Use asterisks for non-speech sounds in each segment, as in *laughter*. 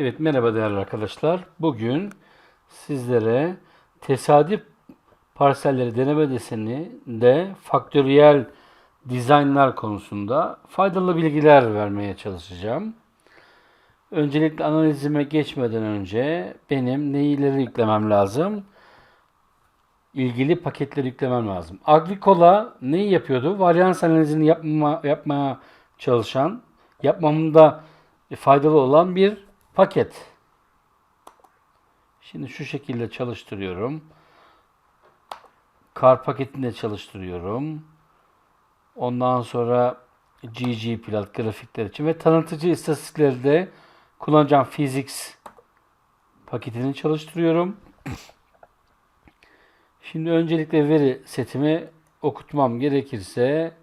Evet merhaba değerli arkadaşlar. Bugün sizlere tesadüf parselleri deneme deseninde faktöriyel dizaynlar konusunda faydalı bilgiler vermeye çalışacağım. Öncelikle analizime geçmeden önce benim neyileri yüklemem lazım? İlgili paketleri yüklemem lazım. Agricola neyi yapıyordu? Varyans analizini yapma, yapmaya çalışan, yapmamda faydalı olan bir paket. Şimdi şu şekilde çalıştırıyorum. Kar paketinde çalıştırıyorum. Ondan sonra ggplot grafikler için ve tanıtıcı istatistikleri de kullanacağım physics paketini çalıştırıyorum. Şimdi öncelikle veri setimi okutmam gerekirse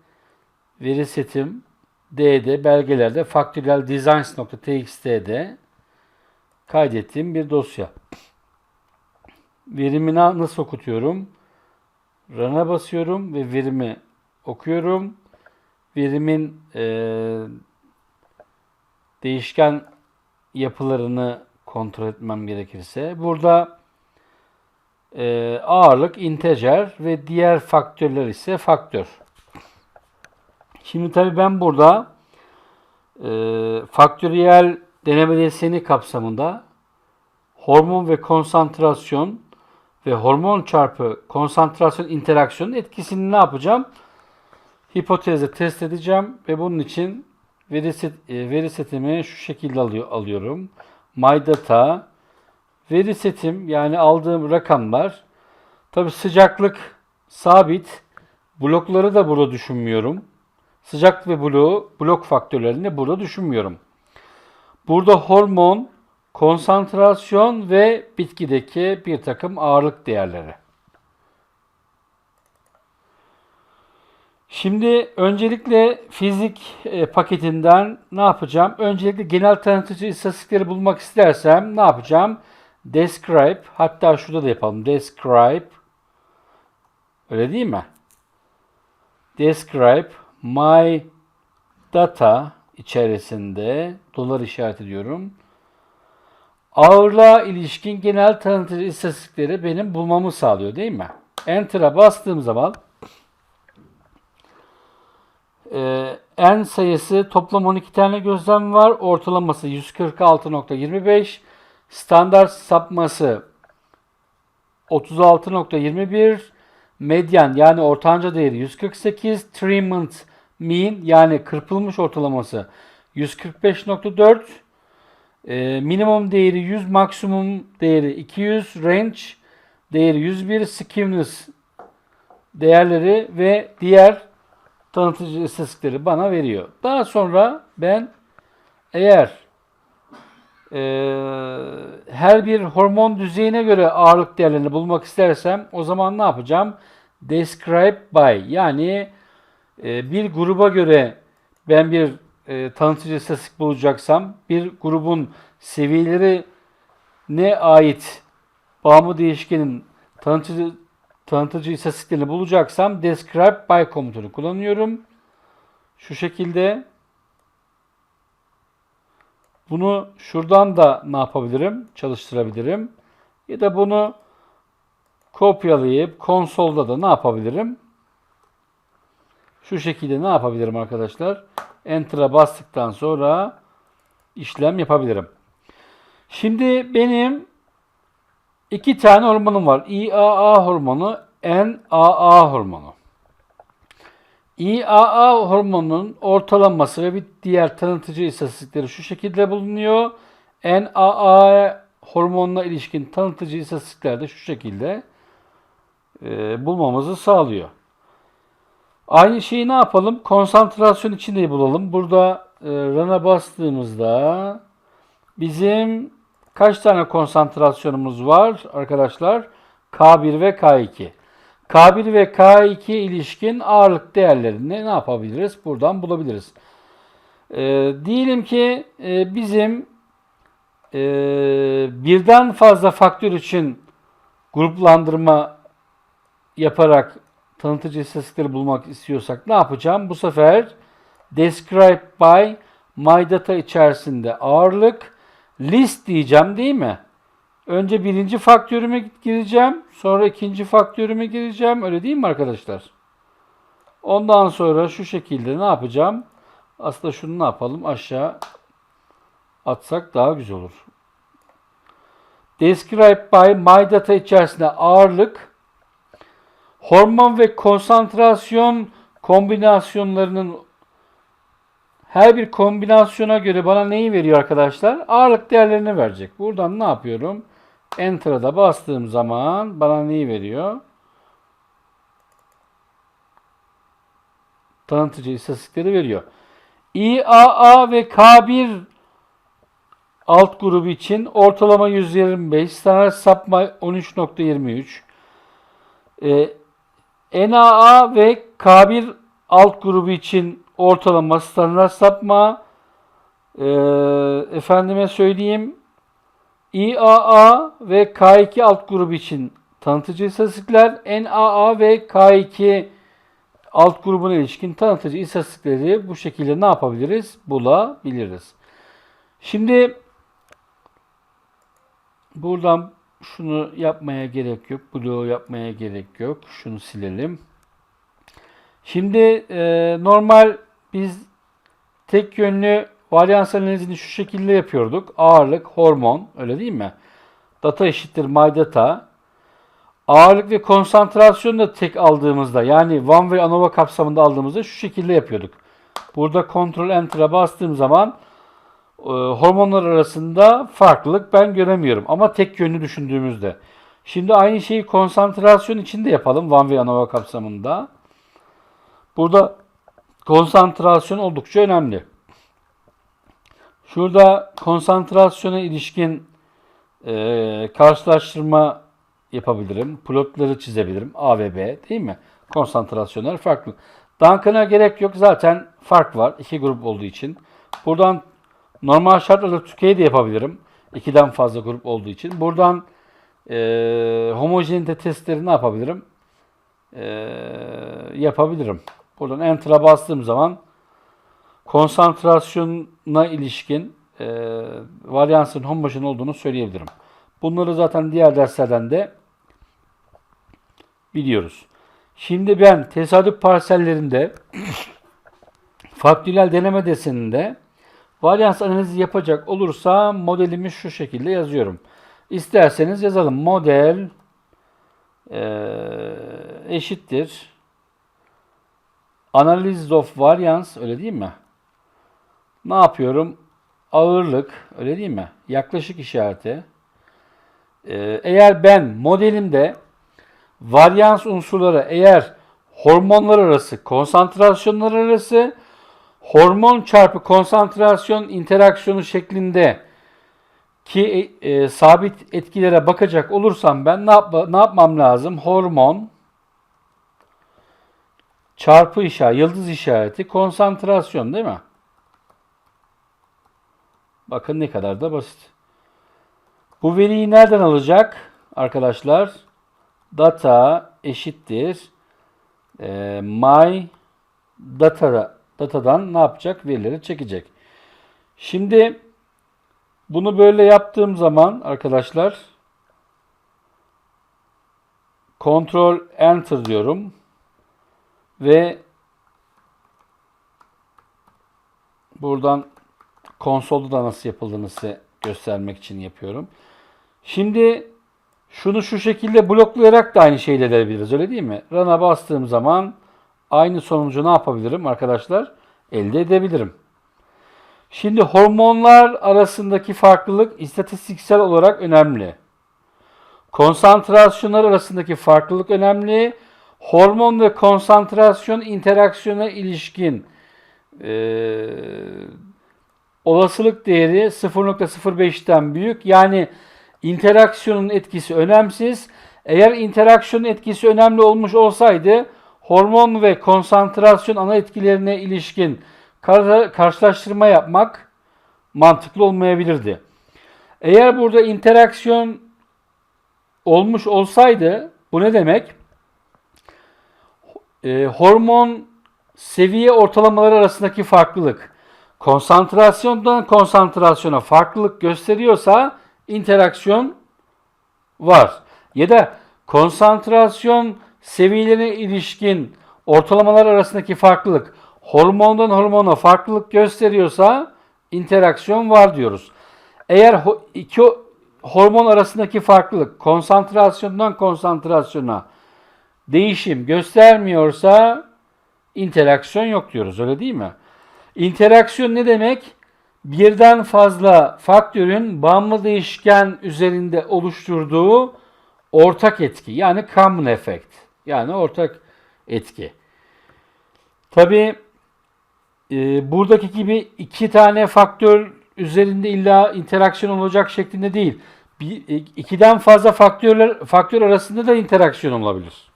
veri setim D'de belgelerde faktöriyel designs.txt'de kaydettiğim bir dosya. Verimi na- nasıl okutuyorum? Run'a basıyorum ve verimi okuyorum. Verimin eee, değişken yapılarını kontrol etmem gerekirse burada eee, ağırlık integer ve diğer faktörler ise faktör. Şimdi tabii ben burada e, faktöriyel deneme deseni kapsamında hormon ve konsantrasyon ve hormon çarpı konsantrasyon interaksiyonun etkisini ne yapacağım? Hipotezle test edeceğim ve bunun için veri, set, e, veri setimi şu şekilde alıyor, alıyorum. My data veri setim yani aldığım rakamlar tabi sıcaklık sabit blokları da burada düşünmüyorum. Sıcaklık ve bloğu, blok faktörlerini burada düşünmüyorum. Burada hormon, konsantrasyon ve bitkideki bir takım ağırlık değerleri. Şimdi öncelikle fizik e, paketinden ne yapacağım? Öncelikle genel tanıtıcı istatistikleri bulmak istersem ne yapacağım? Describe, hatta şurada da yapalım. Describe, öyle değil mi? Describe my data içerisinde dolar işaret ediyorum. Ağırlığa ilişkin genel tanıtıcı istatistikleri benim bulmamı sağlıyor değil mi? Enter'a bastığım zaman e, n sayısı toplam 12 tane gözlem var. Ortalaması 146.25. Standart sapması 36.21. Medyan yani ortanca değeri 148. Treatment mean yani kırpılmış ortalaması 145.4. E, minimum değeri 100, maksimum değeri 200, range değeri 101, skewness değerleri ve diğer tanıtıcı istatistikleri bana veriyor. Daha sonra ben eğer e, her bir hormon düzeyine göre ağırlık değerlerini bulmak istersem o zaman ne yapacağım? Describe by yani e, bir gruba göre ben bir e, tanıtıcı istatistik bulacaksam bir grubun seviyeleri ne ait bağımlı değişkenin tanıtıcı tanıtıcı istatistiklerini bulacaksam describe by komutunu kullanıyorum. Şu şekilde bunu şuradan da ne yapabilirim? Çalıştırabilirim. Ya da bunu kopyalayıp konsolda da ne yapabilirim? Şu şekilde ne yapabilirim arkadaşlar? Enter'a bastıktan sonra işlem yapabilirim. Şimdi benim iki tane hormonum var. IAA hormonu, NAA hormonu. IAA hormonunun ortalaması ve bir diğer tanıtıcı istatistikleri şu şekilde bulunuyor. NAA hormonuna ilişkin tanıtıcı istatistikler de şu şekilde e, bulmamızı sağlıyor. Aynı şeyi ne yapalım? Konsantrasyon için de bulalım. Burada e, run'a bastığımızda bizim kaç tane konsantrasyonumuz var arkadaşlar? K1 ve K2. K1 ve K2 ilişkin ağırlık değerlerini ne yapabiliriz? Buradan bulabiliriz. E, diyelim ki e, bizim e, birden fazla faktör için gruplandırma yaparak tanıtıcı istatistikleri bulmak istiyorsak ne yapacağım? Bu sefer describe by my data içerisinde ağırlık list diyeceğim değil mi? Önce birinci faktörüme gireceğim. Sonra ikinci faktörüme gireceğim. Öyle değil mi arkadaşlar? Ondan sonra şu şekilde ne yapacağım? Aslında şunu ne yapalım? Aşağı atsak daha güzel olur. Describe by my data içerisinde ağırlık, hormon ve konsantrasyon kombinasyonlarının her bir kombinasyona göre bana neyi veriyor arkadaşlar? Ağırlık değerlerini verecek. Buradan ne yapıyorum? Enter'a da bastığım zaman bana neyi veriyor? Tanıtıcı istatistikleri veriyor. İAA ve K1 alt grubu için ortalama 125, standart sapma 13.23. Ee, NAA ve K1 alt grubu için ortalama standart sapma ee, efendime söyleyeyim İAA ve K2 alt grubu için tanıtıcı istatistikler, NAA ve K2 alt grubuna ilişkin tanıtıcı istatistikleri bu şekilde ne yapabiliriz? Bulabiliriz. Şimdi buradan şunu yapmaya gerek yok. Bloğu yapmaya gerek yok. Şunu silelim. Şimdi e, normal biz tek yönlü varyans analizini şu şekilde yapıyorduk. Ağırlık, hormon öyle değil mi? Data eşittir my data. Ağırlık ve konsantrasyonu da tek aldığımızda yani one way ANOVA kapsamında aldığımızda şu şekilde yapıyorduk. Burada Ctrl Enter'a bastığım zaman hormonlar arasında farklılık ben göremiyorum. Ama tek yönlü düşündüğümüzde. Şimdi aynı şeyi konsantrasyon için de yapalım one way ANOVA kapsamında. Burada konsantrasyon oldukça önemli. Şurada konsantrasyona ilişkin e, karşılaştırma yapabilirim. Plotları çizebilirim. A ve B değil mi? Konsantrasyonlar farklı. Duncan'a gerek yok. Zaten fark var. iki grup olduğu için. Buradan normal şartlarda tükeyi de yapabilirim. İkiden fazla grup olduğu için. Buradan e, homojenite testleri ne yapabilirim? E, yapabilirim. Buradan Enter'a bastığım zaman konsantrasyona ilişkin e, varyansın homojen olduğunu söyleyebilirim. Bunları zaten diğer derslerden de biliyoruz. Şimdi ben tesadüf parsellerinde *clears throat* faktöriyel deneme deseninde varyans analizi yapacak olursa modelimi şu şekilde yazıyorum. İsterseniz yazalım. Model e, eşittir. Analiz of variance öyle değil mi? Ne yapıyorum? Ağırlık öyle değil mi? Yaklaşık işareti. Ee, eğer ben modelimde varyans unsurları eğer hormonlar arası, konsantrasyonlar arası hormon çarpı konsantrasyon interaksiyonu şeklinde ki e, sabit etkilere bakacak olursam ben ne, yap ne yapmam lazım? Hormon çarpı işareti, yıldız işareti, konsantrasyon değil mi? Bakın ne kadar da basit. Bu veriyi nereden alacak arkadaşlar? Data eşittir e, my data datadan ne yapacak? Verileri çekecek. Şimdi bunu böyle yaptığım zaman arkadaşlar Ctrl Enter diyorum ve buradan konsolda da nasıl yapıldığını size göstermek için yapıyorum. Şimdi şunu şu şekilde bloklayarak da aynı şeyi elde edebiliriz. Öyle değil mi? Run'a bastığım zaman aynı sonucu ne yapabilirim arkadaşlar? Elde edebilirim. Şimdi hormonlar arasındaki farklılık istatistiksel olarak önemli. Konsantrasyonlar arasındaki farklılık önemli. Hormon ve konsantrasyon interaksiyona ilişkin e, olasılık değeri 0.05'ten büyük. Yani interaksiyonun etkisi önemsiz. Eğer interaksiyonun etkisi önemli olmuş olsaydı hormon ve konsantrasyon ana etkilerine ilişkin karşılaştırma yapmak mantıklı olmayabilirdi. Eğer burada interaksiyon olmuş olsaydı bu ne demek? E, hormon seviye ortalamaları arasındaki farklılık konsantrasyondan konsantrasyona farklılık gösteriyorsa interaksiyon var. Ya da konsantrasyon seviyelerine ilişkin ortalamalar arasındaki farklılık hormondan hormona farklılık gösteriyorsa interaksiyon var diyoruz. Eğer iki hormon arasındaki farklılık konsantrasyondan konsantrasyona değişim göstermiyorsa interaksiyon yok diyoruz. Öyle değil mi? İnteraksiyon ne demek? Birden fazla faktörün bağımlı değişken üzerinde oluşturduğu ortak etki. Yani common effect. Yani ortak etki. Tabi buradaki gibi iki tane faktör üzerinde illa interaksiyon olacak şeklinde değil. Bir, ikiden fazla faktörler faktör arasında da interaksiyon olabilir.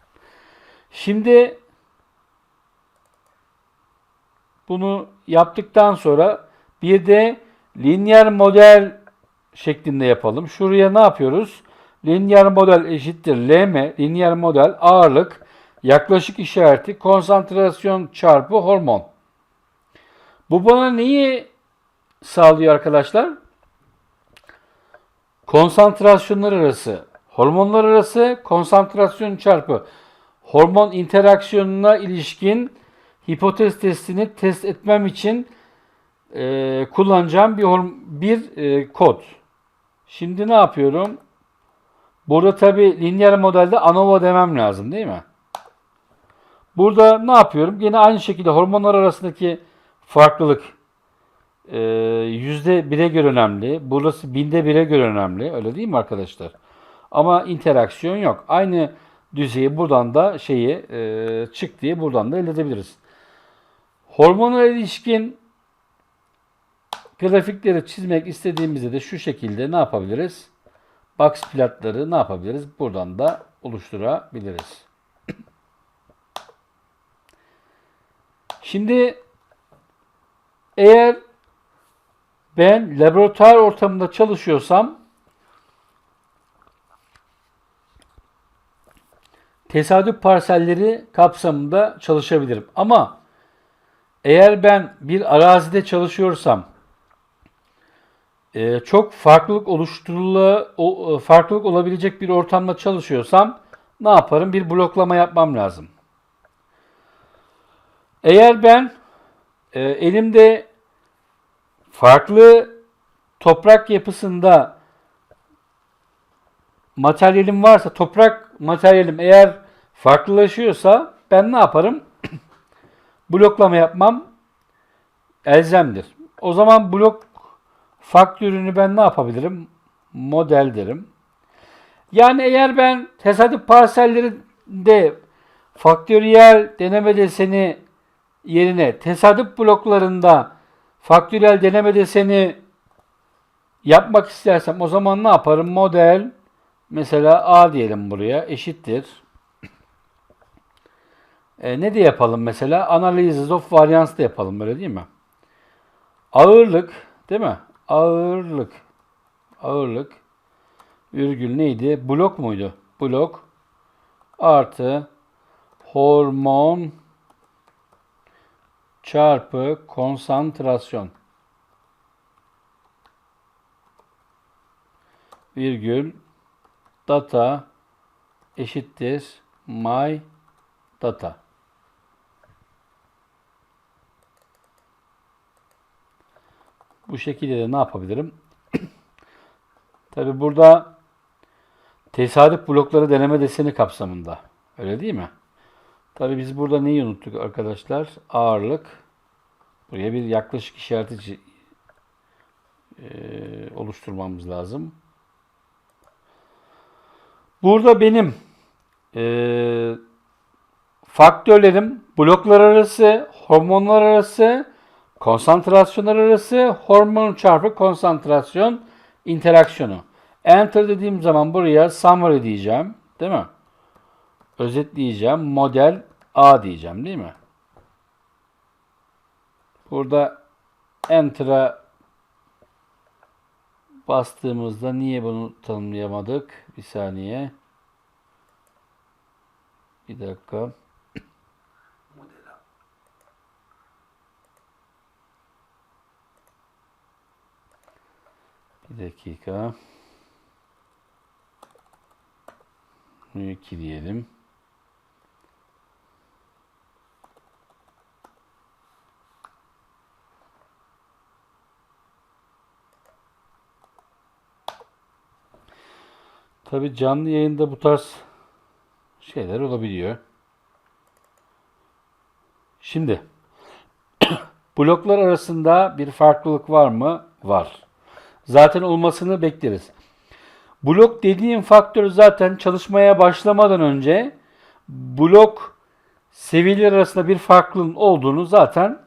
Şimdi bunu yaptıktan sonra bir de lineer model şeklinde yapalım. Şuraya ne yapıyoruz? Lineer model eşittir LM, lineer model ağırlık, yaklaşık işareti, konsantrasyon çarpı hormon. Bu bana neyi sağlıyor arkadaşlar? Konsantrasyonlar arası, hormonlar arası konsantrasyon çarpı hormon interaksiyonuna ilişkin hipotez testini test etmem için e, kullanacağım bir bir e, kod. Şimdi ne yapıyorum? Burada tabi lineer modelde ANOVA demem lazım değil mi? Burada ne yapıyorum? Yine aynı şekilde hormonlar arasındaki farklılık e, yüzde bire göre önemli. Burası binde bire göre önemli. Öyle değil mi arkadaşlar? Ama interaksiyon yok. Aynı düzeyi buradan da şeyi e, çık diye buradan da elde edebiliriz. Hormonal ilişkin grafikleri çizmek istediğimizde de şu şekilde ne yapabiliriz? Box plotları ne yapabiliriz? Buradan da oluşturabiliriz. Şimdi eğer ben laboratuvar ortamında çalışıyorsam tesadüf parselleri kapsamında çalışabilirim. Ama eğer ben bir arazide çalışıyorsam e, çok farklılık oluşturula o, farklılık olabilecek bir ortamda çalışıyorsam ne yaparım? Bir bloklama yapmam lazım. Eğer ben e, elimde farklı toprak yapısında materyalim varsa, toprak materyalim eğer farklılaşıyorsa ben ne yaparım? *clears throat* bloklama yapmam elzemdir. O zaman blok faktörünü ben ne yapabilirim? Model derim. Yani eğer ben tesadüf parsellerinde faktöriyel deneme deseni yerine tesadüf bloklarında faktöriyel deneme deseni yapmak istersem o zaman ne yaparım? Model mesela A diyelim buraya eşittir. E, ne de yapalım mesela? Analysis of variance da yapalım böyle değil mi? Ağırlık değil mi? Ağırlık. Ağırlık. Virgül neydi? Blok muydu? Blok artı hormon çarpı konsantrasyon. Virgül data eşittir my data. Bu şekilde de ne yapabilirim? *clears throat* Tabi burada tesadüf blokları deneme deseni kapsamında. Öyle değil mi? Tabi biz burada neyi unuttuk arkadaşlar? Ağırlık. Buraya bir yaklaşık işareti e, oluşturmamız lazım. Burada benim e, faktörlerim bloklar arası, hormonlar arası, konsantrasyonlar arası, hormon çarpı konsantrasyon interaksiyonu. Enter dediğim zaman buraya summary diyeceğim. Değil mi? Özetleyeceğim. Model A diyeceğim değil mi? Burada Enter'a bastığımızda niye bunu tanımlayamadık? Bir saniye. Bir dakika. Bir dakika. Mu 2 diyelim. Tabi canlı yayında bu tarz şeyler olabiliyor. Şimdi *coughs* bloklar arasında bir farklılık var mı? Var. Zaten olmasını bekleriz. Blok dediğim faktör zaten çalışmaya başlamadan önce blok seviyeler arasında bir farklılığın olduğunu zaten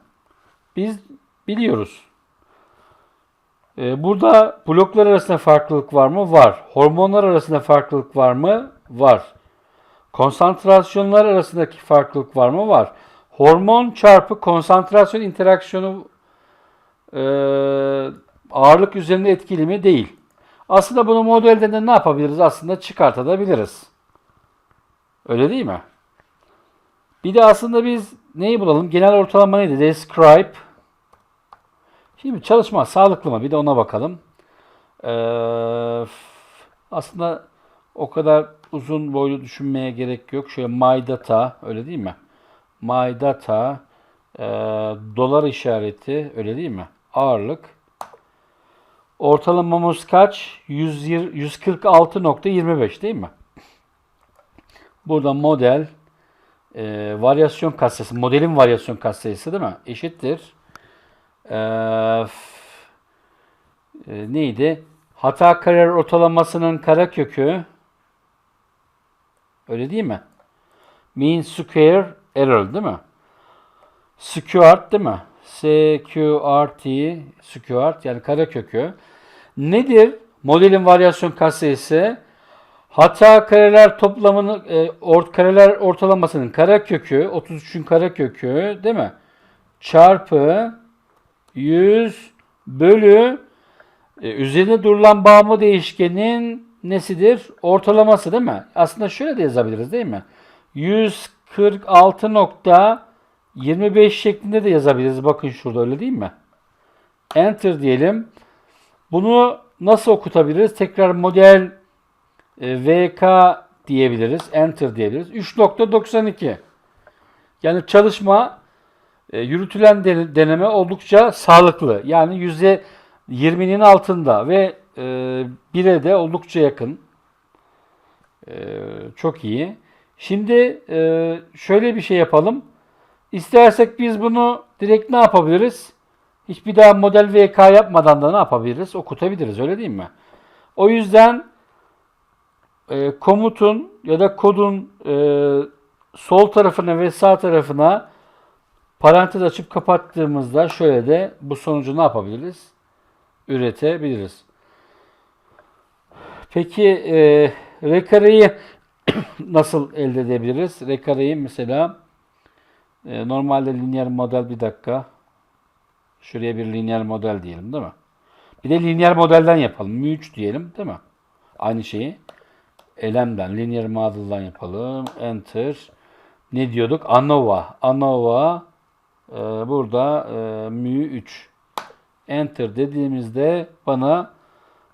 biz biliyoruz. Ee, Burada bloklar arasında farklılık var mı? Var. Hormonlar arasında farklılık var mı? Var. Konsantrasyonlar arasındaki farklılık var mı? Var. Hormon çarpı konsantrasyon interaksiyonu e, ağırlık üzerinde etkili mi? Değil. Aslında bunu modelde de ne yapabiliriz? Aslında çıkartabiliriz. Öyle değil mi? Bir de aslında biz neyi bulalım? Genel ortalama neydi? Describe. Şimdi çalışma sağlıklı mı? Bir de ona bakalım. Ee, aslında o kadar uzun boylu düşünmeye gerek yok. Şöyle my data öyle değil mi? My data e, dolar işareti öyle değil mi? Ağırlık. Ortalamamız kaç? 120 146.25 değil mi? Burada model e, varyasyon katsayısı, modelin varyasyon katsayısı değil mi? Eşittir. E, e, neydi? Hata kare ortalamasının karekökü öyle değil mi? Mean square error değil mi? Squared değil mi? SQRT squared yani karekökü. Nedir? Modelin varyasyon katsayısı hata kareler toplamının e, ort kareler ortalamasının karekökü 33'ün karekökü değil mi? Çarpı 100 bölü e, üzerinde durulan bağımlı değişkenin nesidir? Ortalaması değil mi? Aslında şöyle de yazabiliriz değil mi? 146.25 şeklinde de yazabiliriz. Bakın şurada öyle değil mi? Enter diyelim. Bunu nasıl okutabiliriz? Tekrar model e, VK diyebiliriz. Enter diyebiliriz. 3.92. Yani çalışma e, yürütülen de- deneme oldukça sağlıklı. Yani %20'nin altında ve e, 1'e de oldukça yakın. E, çok iyi. Şimdi e, şöyle bir şey yapalım. İstersek biz bunu direkt ne yapabiliriz? Hiçbir daha model VK yapmadan da ne yapabiliriz? Okutabiliriz öyle değil mi? O yüzden e, komutun ya da kodun e, sol tarafına ve sağ tarafına parantez açıp kapattığımızda şöyle de bu sonucu ne yapabiliriz? Üretebiliriz. Peki e, R kareyi *coughs* nasıl elde edebiliriz? R kareyi mesela e, normalde lineer model bir dakika. Şuraya bir lineer model diyelim değil mi? Bir de lineer modelden yapalım. Mu3 diyelim değil mi? Aynı şeyi. Elemden, linear model'dan yapalım. Enter. Ne diyorduk? ANOVA. ANOVA e, burada e, Mu3. Enter dediğimizde bana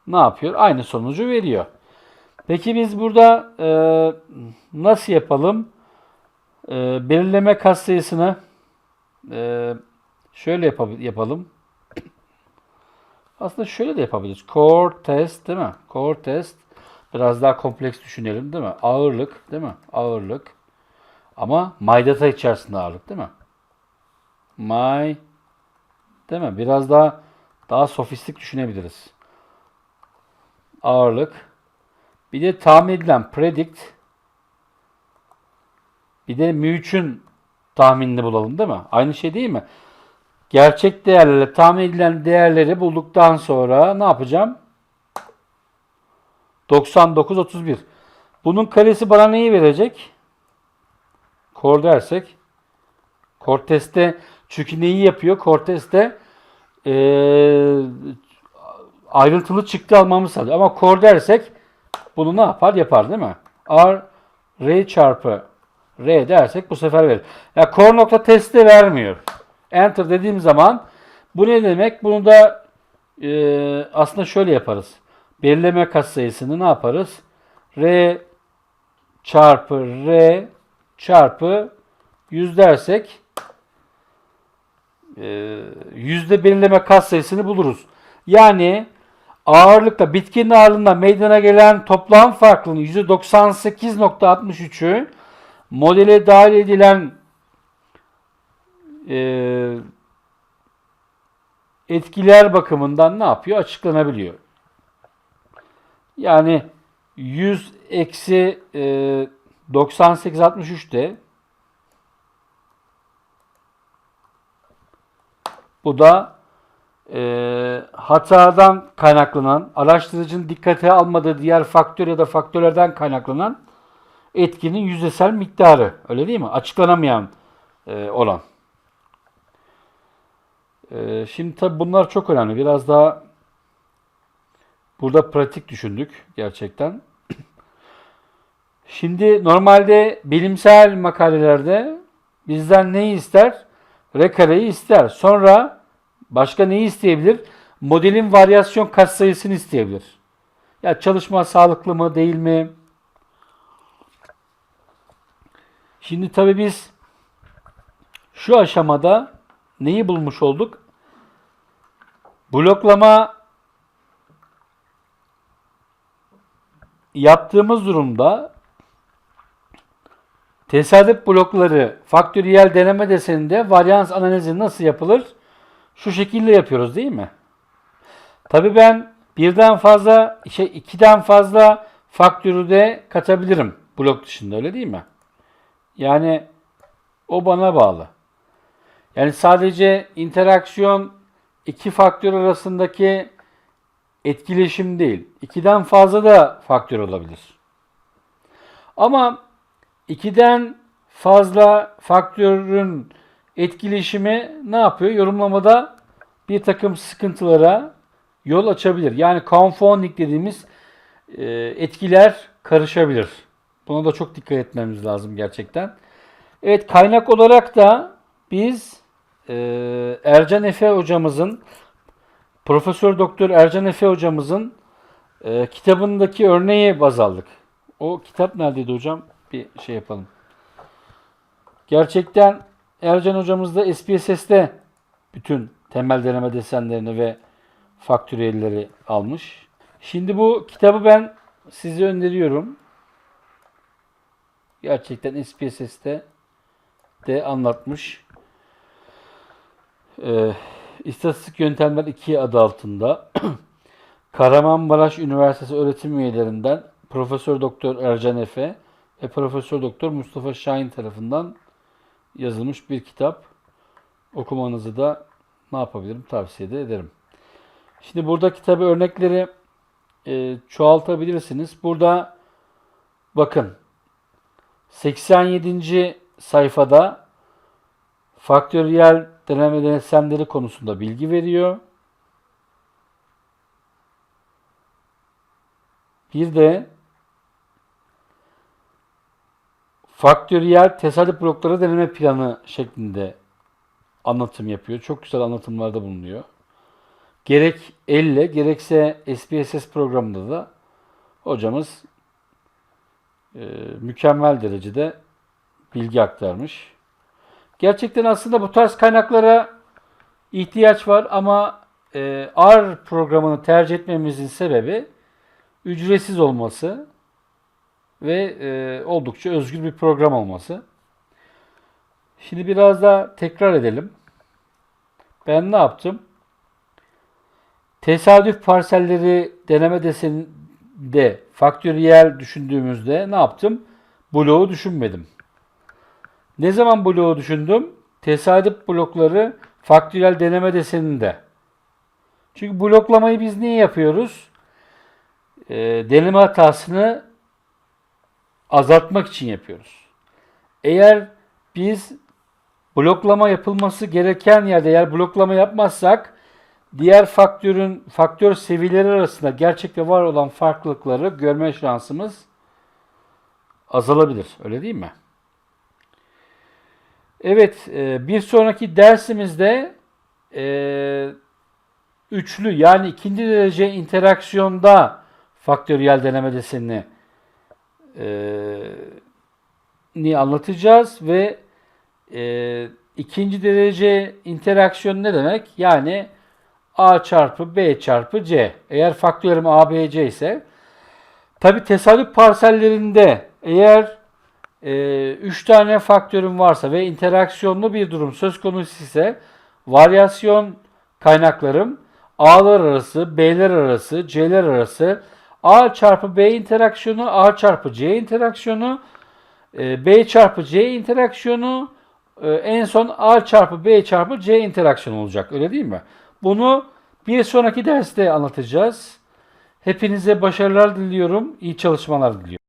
ne yapıyor? Aynı sonucu veriyor. Peki biz burada e, nasıl yapalım? E, belirleme katsayısını e, şöyle yapab- yapalım. Aslında şöyle de yapabiliriz. Core test değil mi? Core test. Biraz daha kompleks düşünelim değil mi? Ağırlık değil mi? Ağırlık. Ama my data içerisinde ağırlık değil mi? My değil mi? Biraz daha daha sofistik düşünebiliriz. Ağırlık. Bir de tahmin edilen predict. Bir de mu3'ün tahminini bulalım değil mi? Aynı şey değil mi? Gerçek değerlerle tahmin edilen değerleri bulduktan sonra ne yapacağım? 99 31. Bunun karesi bana neyi verecek? Kor dersek. Cortez'te çünkü neyi yapıyor? Cortez'te eee ayrıntılı çıktı almamız sağlıyor. Ama core dersek bunu ne yapar? Yapar değil mi? R R çarpı R dersek bu sefer verir. Ya yani core nokta testi vermiyor. Enter dediğim zaman bu ne demek? Bunu da e, aslında şöyle yaparız. Belirleme katsayısını ne yaparız? R çarpı R çarpı 100 dersek e, yüzde belirleme katsayısını buluruz. Yani ağırlıkta bitkinin ağırlığında meydana gelen toplam farklılığın %98.63'ü modele dahil edilen e, etkiler bakımından ne yapıyor? Açıklanabiliyor. Yani 100 eksi e, 98.63 de bu da e, hatadan kaynaklanan, araştırıcının dikkate almadığı diğer faktör ya da faktörlerden kaynaklanan etkinin yüzdesel miktarı. Öyle değil mi? Açıklanamayan e, olan. E, şimdi tabi bunlar çok önemli. Biraz daha burada pratik düşündük gerçekten. Şimdi normalde bilimsel makalelerde bizden neyi ister? R kareyi ister. Sonra başka neyi isteyebilir? Modelin varyasyon katsayısını isteyebilir. Ya çalışma sağlıklı mı değil mi? Şimdi tabii biz şu aşamada neyi bulmuş olduk? Bloklama yaptığımız durumda tesadüf blokları faktöriyel deneme deseninde varyans analizi nasıl yapılır? Şu şekilde yapıyoruz değil mi? Tabii ben birden fazla, şey ikiden fazla faktörü de katabilirim blok dışında öyle değil mi? Yani o bana bağlı. Yani sadece interaksiyon iki faktör arasındaki etkileşim değil. İkiden fazla da faktör olabilir. Ama ikiden fazla faktörün etkileşimi ne yapıyor? Yorumlamada bir takım sıkıntılara yol açabilir. Yani confounding dediğimiz e, etkiler karışabilir. Buna da çok dikkat etmemiz lazım gerçekten. Evet kaynak olarak da biz e, Ercan Efe hocamızın Profesör Doktor Ercan Efe hocamızın e, kitabındaki örneği baz aldık. O kitap neredeydi hocam? Bir şey yapalım. Gerçekten Ercan hocamız da SPSS'te bütün temel deneme desenlerini ve faktöriyelleri almış. Şimdi bu kitabı ben size öneriyorum. Gerçekten SPSS'te de anlatmış. Ee, İstatistik Yöntemler 2 adı altında *clears throat* Kahramanmaraş Üniversitesi öğretim üyelerinden Profesör Doktor Ercan Efe ve Profesör Doktor Mustafa Şahin tarafından yazılmış bir kitap. Okumanızı da ne yapabilirim? Tavsiye de ederim. Şimdi burada kitabı örnekleri e, çoğaltabilirsiniz. Burada bakın 87. sayfada faktöriyel deneme denesenleri konusunda bilgi veriyor. Bir de faktöriyel tesadüf blokları deneme planı şeklinde anlatım yapıyor. Çok güzel anlatımlarda bulunuyor. Gerek elle gerekse SPSS programında da hocamız e, mükemmel derecede bilgi aktarmış. Gerçekten aslında bu tarz kaynaklara ihtiyaç var ama e, R programını tercih etmemizin sebebi ücretsiz olması ve e, oldukça özgür bir program olması. Şimdi biraz daha tekrar edelim. Ben ne yaptım? Tesadüf parselleri deneme deseninde faktöriyel düşündüğümüzde ne yaptım? Bloğu düşünmedim. Ne zaman bloğu düşündüm? Tesadüf blokları faktöriyel deneme deseninde. Çünkü bloklamayı biz niye yapıyoruz? Ee, deneme hatasını azaltmak için yapıyoruz. Eğer biz bloklama yapılması gereken yerde eğer bloklama yapmazsak diğer faktörün faktör seviyeleri arasında gerçekte var olan farklılıkları görme şansımız azalabilir. Öyle değil mi? Evet, e, bir sonraki dersimizde e, üçlü yani ikinci derece interaksiyonda faktöriyel deneme desenini eee, ni anlatacağız ve ikinci derece interaksiyon ne demek? Yani a çarpı b çarpı c. Eğer faktörüm a, b, c ise tabi tesadüf parsellerinde eğer 3 tane faktörüm varsa ve interaksiyonlu bir durum söz konusu ise varyasyon kaynaklarım a'lar arası, b'ler arası, c'ler arası a çarpı b interaksiyonu, a çarpı c interaksiyonu, e, b çarpı c interaksiyonu, e, en son a çarpı b çarpı c interaksiyonu olacak. Öyle değil mi? Bunu bir sonraki derste anlatacağız. Hepinize başarılar diliyorum. İyi çalışmalar diliyorum.